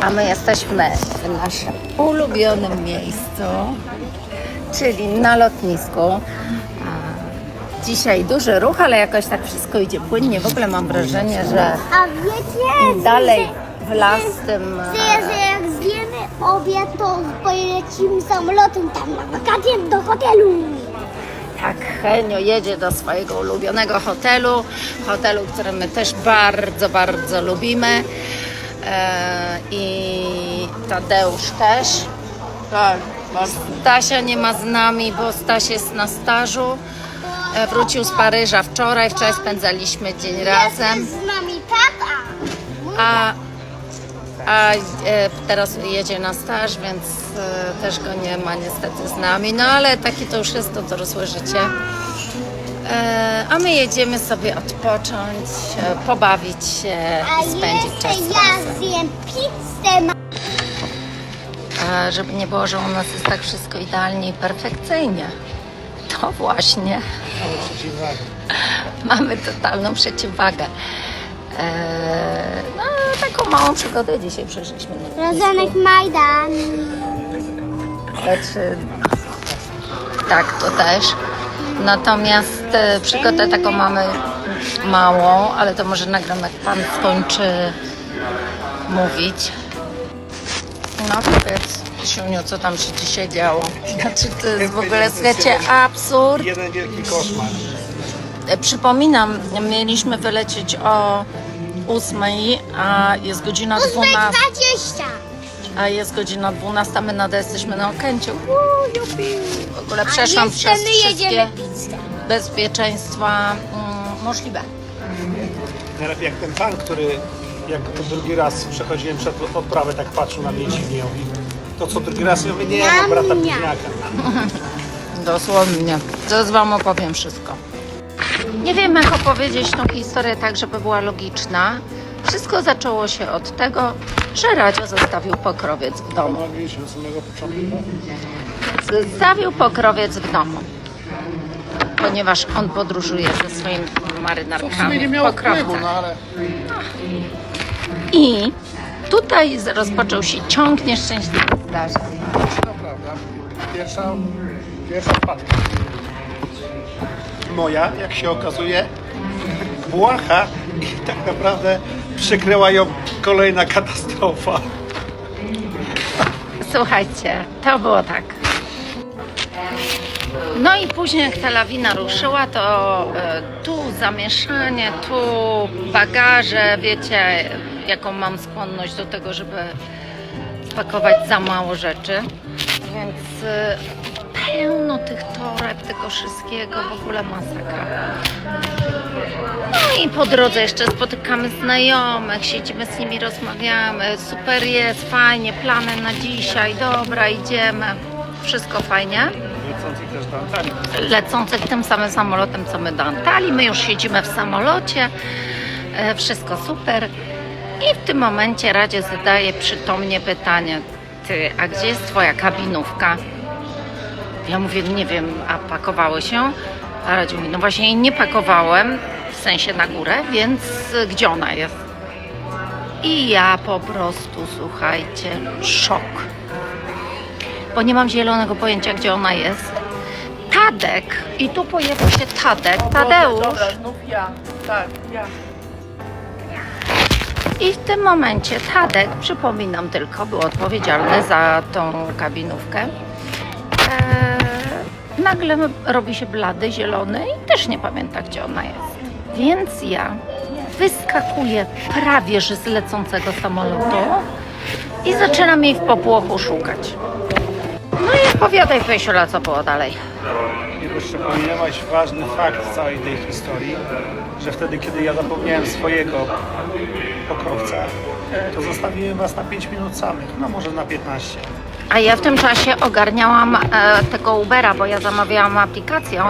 A my jesteśmy w naszym ulubionym miejscu, czyli na lotnisku. Dzisiaj duży ruch, ale jakoś tak wszystko idzie płynnie. W ogóle mam wrażenie, że A wiecie, im dalej w las, tym... że, że jak zjemy obiad, to polecimy samolotem tam na wakacje do hotelu. Tak, Henio jedzie do swojego ulubionego hotelu, hotelu, który my też bardzo, bardzo lubimy. E, I Tadeusz też. Tak, mam Stasia nie ma z nami, bo Staś jest na stażu. E, Wrócił z Paryża wczoraj, wczoraj spędzaliśmy dzień razem. Jest z nami tata. A, a e, teraz jedzie na staż, więc e, też go nie ma niestety z nami. No ale takie to już jest to dorosłe życie. A my jedziemy sobie odpocząć, e, pobawić się A i spędzić czas ja razem. zjem pizzę. żeby nie było, że u nas jest tak wszystko idealnie i perfekcyjnie. To właśnie przeciwwagę. mamy totalną przeciwwagę. E, no, taką małą przygodę dzisiaj przeżyliśmy. Rozenek Majdan. Znaczy, tak, to też. Natomiast e, przygodę taką mamy małą, ale to może nagram, jak Pan skończy mówić. No powiedz, Siuniu, co tam się dzisiaj działo? Znaczy, to jest w ogóle, słuchajcie, absurd. Jeden wielki koszmar. Przypominam, mieliśmy wylecieć o 8, a jest godzina 12. 20. A jest godzina 12, my nadal jesteśmy na Okęciu. Uuu, jupi. W ogóle przeszłam przez my wszystkie jedziemy pizzę. Bezpieczeństwa mm, możliwe. Teraz jak ten pan, który jak to drugi raz przechodziłem przed odprawę, tak patrzył na mnie dziwnie i mówi, to co drugi raz? Ja mówię, nie, mam brata bliźniaka. Dosłownie. Zaraz Wam opowiem wszystko. Nie wiem, jak opowiedzieć tą historię tak, żeby była logiczna. Wszystko zaczęło się od tego, że Radzio zostawił pokrowiec w domu. Początku. Zostawił pokrowiec w domu. Ponieważ on podróżuje ze swoimi marynarkami nie miało pokrowcach. wpływu, no ale I tutaj rozpoczął się ciąg nieszczęśliwych zdarzeń. to prawda. Pierwsza, pierwsza wpadka. Moja, jak się okazuje, błaha i tak naprawdę przykryła ją kolejna katastrofa. Słuchajcie, to było tak. No i później jak ta lawina ruszyła, to e, tu zamieszanie, tu bagaże, wiecie, jaką mam skłonność do tego, żeby spakować za mało rzeczy. Więc e, pełno tych toreb, tego wszystkiego, w ogóle masakra. No i po drodze jeszcze spotykamy znajomych, siedzimy z nimi, rozmawiamy. Super jest, fajnie, plany na dzisiaj, dobra, idziemy. Wszystko fajnie. Też do Antalii. Lecących tym samym samolotem, co my do Antalii. My już siedzimy w samolocie. E, Wszystko super. I w tym momencie Radzie zadaje przytomnie pytanie: Ty, a gdzie jest twoja kabinówka? Ja mówię, nie wiem, a pakowały się? A Radzie mówi, no właśnie jej nie pakowałem, w sensie na górę, więc y, gdzie ona jest? I ja po prostu, słuchajcie, szok. Bo nie mam zielonego pojęcia, gdzie ona jest. Tadek, i tu pojawił się Tadek, Tadeusz. Dobra, znów ja. Tak, ja. I w tym momencie Tadek, przypominam tylko, był odpowiedzialny za tą kabinówkę. Eee, nagle robi się blady, zielony i też nie pamięta, gdzie ona jest. Więc ja wyskakuję prawie że z lecącego samolotu i zaczynam jej w popłochu szukać. No i opowiadaj, Pysiula, co było dalej. Jeszcze pominęłaś ważny fakt całej tej historii, że wtedy, kiedy ja zapomniałem swojego pokrowca, to zostawiłem was na 5 minut samych, no może na 15. A ja w tym czasie ogarniałam e, tego Ubera, bo ja zamawiałam aplikacją,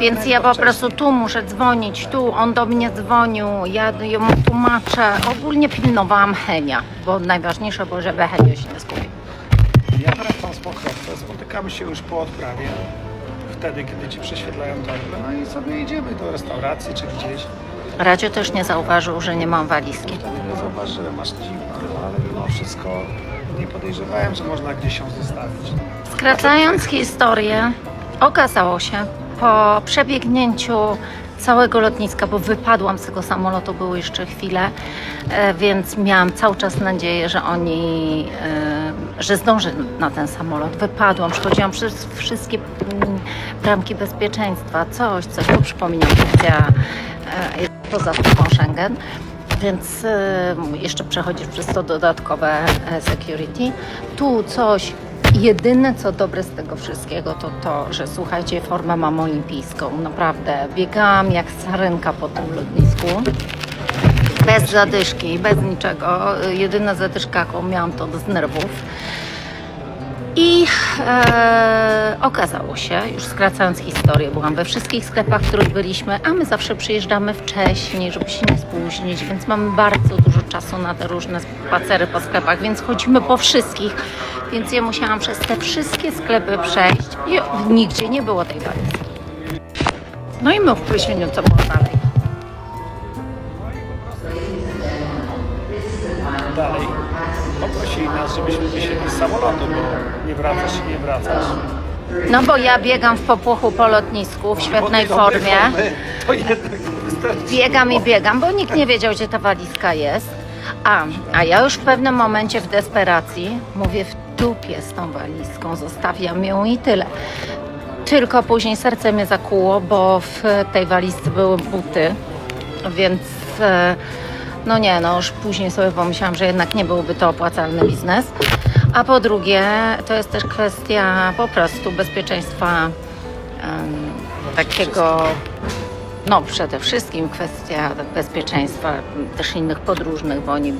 więc ja po prostu tu muszę dzwonić, tu on do mnie dzwonił, ja ją tłumaczę. Ogólnie pilnowałam Henia, bo najważniejsze było, żeby Henio się nie zgubił. Spotykamy się już po odprawie, wtedy, kiedy ci prześwietlają torbę, no i sobie idziemy do restauracji czy gdzieś. Radziu też nie zauważył, że nie mam walizki. Wtedy nie zauważyłem, aż dziwno, ale mimo wszystko. Nie podejrzewałem, że można gdzieś ją zostawić. Skracając historię, okazało się po przebiegnięciu całego lotniska, bo wypadłam z tego samolotu, były jeszcze chwile, e, więc miałam cały czas nadzieję, że oni, e, że zdążę na ten samolot. Wypadłam, przechodziłam przez wszystkie mm, bramki bezpieczeństwa, coś, coś, bo przypominam, opcja e, jest poza strefą Schengen. Więc e, jeszcze przechodzisz przez to dodatkowe security. Tu coś Jedyne co dobre z tego wszystkiego to to, że słuchajcie, formę mam olimpijską. Naprawdę biegałam jak sarynka po tym lotnisku. Bez zadyszki, bez niczego. Jedyna zadyszka, jaką miałam, to z nerwów. I e, okazało się, już skracając historię, byłam we wszystkich sklepach, w których byliśmy, a my zawsze przyjeżdżamy wcześniej, żeby się nie spóźnić, więc mamy bardzo dużo czasu na te różne spacery po sklepach, więc chodzimy po wszystkich. Więc ja musiałam przez te wszystkie sklepy przejść i nigdzie nie było tej walizki. No i my w Pryświeniu, co było dalej. Dalej poprosili nas, żebyśmy wysiedli z samolotu, bo nie wracasz i nie wracasz. No bo ja biegam w popłochu po lotnisku w świetnej formie. To jednak. Biegam i biegam, bo nikt nie wiedział, gdzie ta walizka jest. A, a ja już w pewnym momencie w desperacji mówię w dupie z tą walizką, zostawiam ją i tyle. Tylko później serce mnie zakuło, bo w tej walizce były buty, więc e, no nie, no już później sobie pomyślałam, że jednak nie byłby to opłacalny biznes. A po drugie, to jest też kwestia po prostu bezpieczeństwa em, takiego no przede wszystkim kwestia bezpieczeństwa też innych podróżnych, bo oni,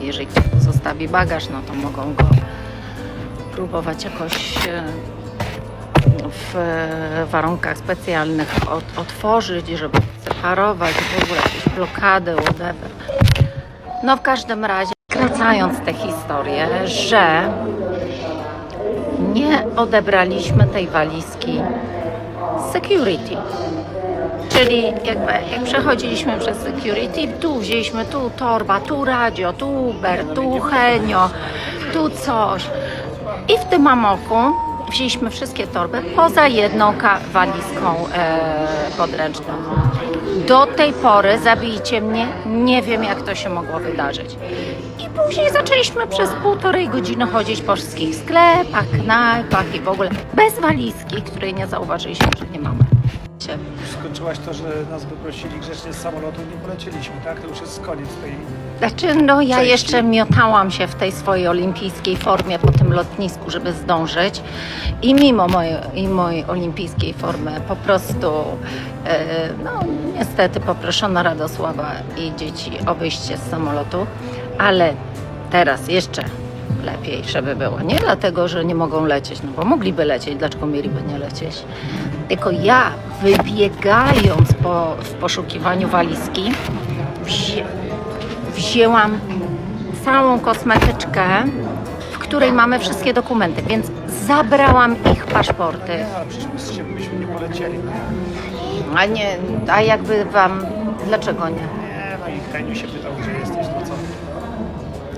jeżeli ktoś zostawi bagaż, no to mogą go próbować jakoś e, w e, warunkach specjalnych otworzyć, żeby separować, w ogóle jakieś blokady, whatever. No w każdym razie, skracając tę historię, że nie odebraliśmy tej walizki security. Czyli jakby jak przechodziliśmy przez security, tu wzięliśmy tu torba, tu radio, tu Uber, tu Henio, tu coś. I w tym amoku wzięliśmy wszystkie torby poza jedną walizką e, podręczną. Do tej pory, zabijcie mnie, nie wiem jak to się mogło wydarzyć. I później zaczęliśmy przez półtorej godziny chodzić po wszystkich sklepach, knajpach i w ogóle bez walizki, której nie zauważyliśmy, że nie mamy. Skończyłaś to, że nas wyprosili grzecznie z samolotu i nie polecieliśmy, tak? To już jest koniec tej... Znaczy, no ja Części. jeszcze miotałam się w tej swojej olimpijskiej formie po tym lotnisku, żeby zdążyć. I mimo mojej, i mojej olimpijskiej formy po prostu, e, no niestety poproszono Radosława i dzieci o wyjście z samolotu, ale teraz jeszcze lepiej, żeby było. Nie dlatego, że nie mogą lecieć, no bo mogliby lecieć, dlaczego mieliby nie lecieć? Tylko ja, wybiegając po, w poszukiwaniu walizki, wzi- wzięłam całą kosmetyczkę, w której mamy wszystkie dokumenty, więc zabrałam ich paszporty. Ale przecież my z ciebie byśmy nie polecieli. A nie, a jakby wam, dlaczego nie? Nie, no i Heniu się pytał, gdzie jesteś, no co?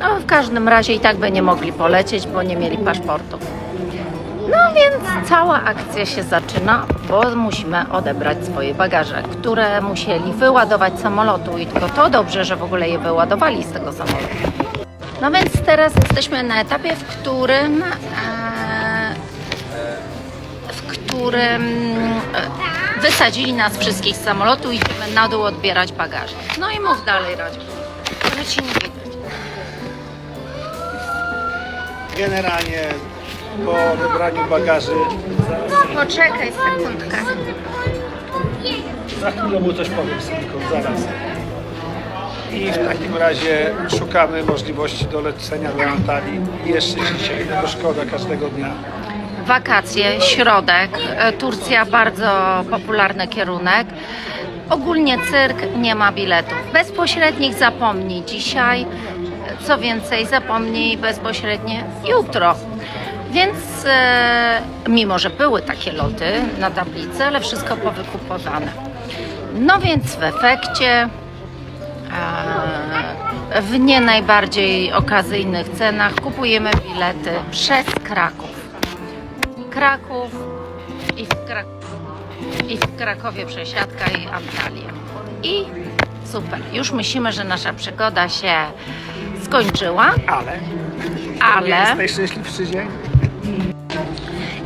No, w każdym razie i tak by nie mogli polecieć, bo nie mieli paszportów. No więc cała akcja się zaczyna, bo musimy odebrać swoje bagaże, które musieli wyładować samolotu i tylko to dobrze, że w ogóle je wyładowali z tego samolotu. No więc teraz jesteśmy na etapie, w którym e, w którym e, wysadzili nas wszystkich z samolotu i idziemy na dół odbierać bagaże. No i mów dalej, Radziu. Ci nie widać. Generalnie po odebraniu bagaży zaraz, Poczekaj sekundkę. za chwilę mu coś powiem synku, zaraz. I w takim razie szukamy możliwości dolecenia do Antalii. Jeszcze dzisiaj idę do szkoły każdego dnia. Wakacje, środek, e, Turcja bardzo popularny kierunek. Ogólnie cyrk nie ma biletów. Bezpośrednich zapomnij dzisiaj, co więcej zapomnij bezpośrednie jutro. Więc e, mimo, że były takie loty na tablicy, ale wszystko powykupowane. No więc w efekcie e, w nie najbardziej okazyjnych cenach kupujemy bilety przez Kraków. Kraków i w, Krak- i w Krakowie przesiadka i Antalya. I super, już myślimy, że nasza przygoda się skończyła, Ale ale... jest najszczęśliwszy dzień.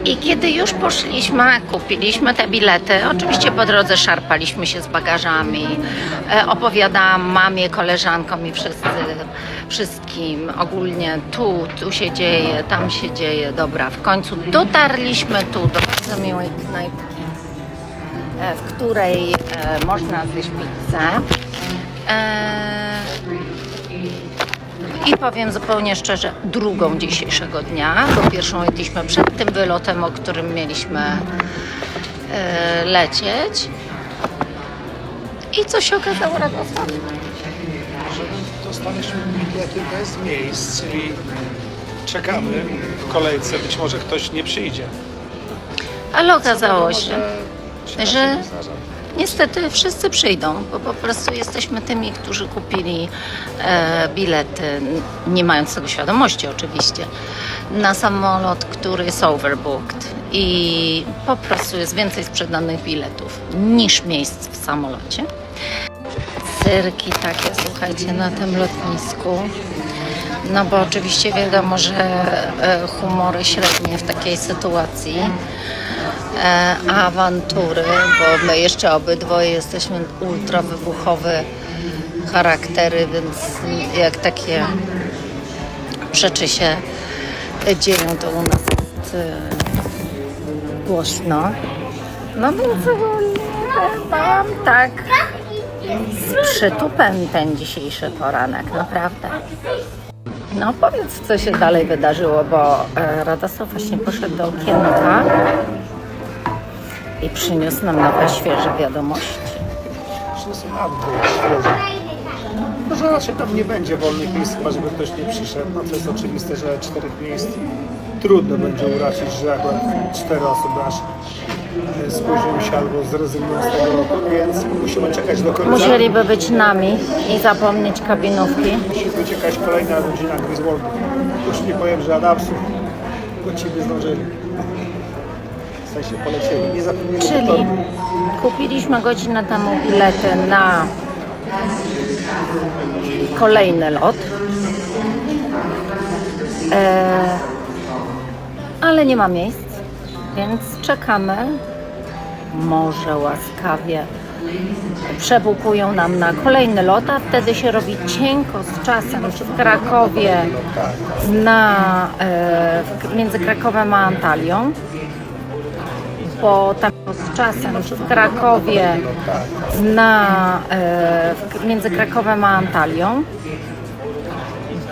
I kiedy już poszliśmy, kupiliśmy te bilety, oczywiście po drodze szarpaliśmy się z bagażami, e, opowiadałam mamie, koleżankom i wszyscy, wszystkim ogólnie tu, tu się dzieje, tam się dzieje. Dobra, w końcu dotarliśmy tu do bardzo miłej knajpki, e, w której e, można zjeść pizzę. I powiem zupełnie szczerze, drugą dzisiejszego dnia, bo pierwszą jedliśmy przed tym wylotem, o którym mieliśmy e, lecieć. I co się okazało, Radosław? że dostaliśmy bilety bez miejsc, czyli czekamy w kolejce, być może ktoś nie przyjdzie. Ale okazało się, że. Niestety wszyscy przyjdą, bo po prostu jesteśmy tymi, którzy kupili e, bilety, nie mając tego świadomości oczywiście, na samolot, który jest overbooked i po prostu jest więcej sprzedanych biletów niż miejsc w samolocie. Cyrki takie, słuchajcie, na tym lotnisku. No bo oczywiście wiadomo, że e, humory średnie w takiej sytuacji awantury, bo my jeszcze obydwoje jesteśmy ultra wybuchowe charaktery, więc jak takie rzeczy się dzieją, to u nas jest e, głośno. No więc mam tak z przytupem ten dzisiejszy poranek, naprawdę. No powiedz, co się dalej wydarzyło, bo e, Radosław właśnie poszedł do okienka i przyniósł nam nowe, świeże wiadomości. Przyniosłem update świeży. No, że raczej tam nie będzie wolnych miejsc, chyba żeby ktoś nie przyszedł. No to jest oczywiste, że czterech miejsc trudno będzie uraczyć, że akurat cztery osoby aż e, spóźnią się albo zrezygnują z tego roku, więc musimy czekać do końca. Musieliby być nami i zapomnieć kabinówki. Musi być jakaś kolejna godzina Griswoldu. Już nie powiem, że adapsów, bo ci by zdążyli. Polecieli. Nie zapomnieli Czyli to. kupiliśmy godzinę temu bilety na kolejny lot. E, ale nie ma miejsc, więc czekamy. Może łaskawie przebukują nam na kolejny lot, a wtedy się robi cienko z czasem w Krakowie na, e, między Krakowem a Antalią bo tam z czasem w Krakowie na, e, między Krakowem a Antalią,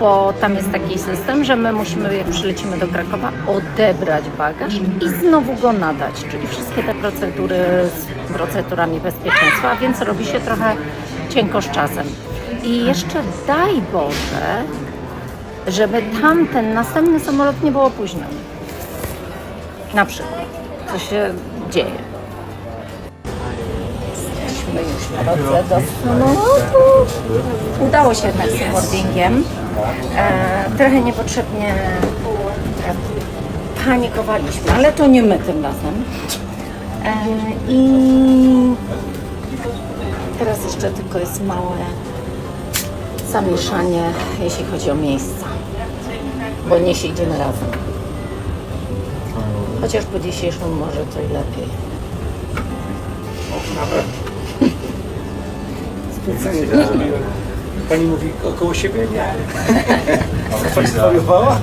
bo tam jest taki system, że my musimy, jak przylecimy do Krakowa, odebrać bagaż i znowu go nadać, czyli wszystkie te procedury z procedurami bezpieczeństwa, więc robi się trochę cienko z czasem. I jeszcze daj Boże, żeby tamten następny samolot nie był opóźniony. Na przykład, co się dzieje. Jesteśmy już na drodze do samolotu. Udało się jednak z boardingiem. E, trochę niepotrzebnie e, panikowaliśmy, ale to nie my tym razem. E, I teraz jeszcze tylko jest małe zamieszanie, jeśli chodzi o miejsca, bo nie siedzimy razem. Chociaż po dzisiejszym może to i lepiej. Specjalnie to zrobiłem. Pani mówi około siebie? Nie. Pani zwariowała?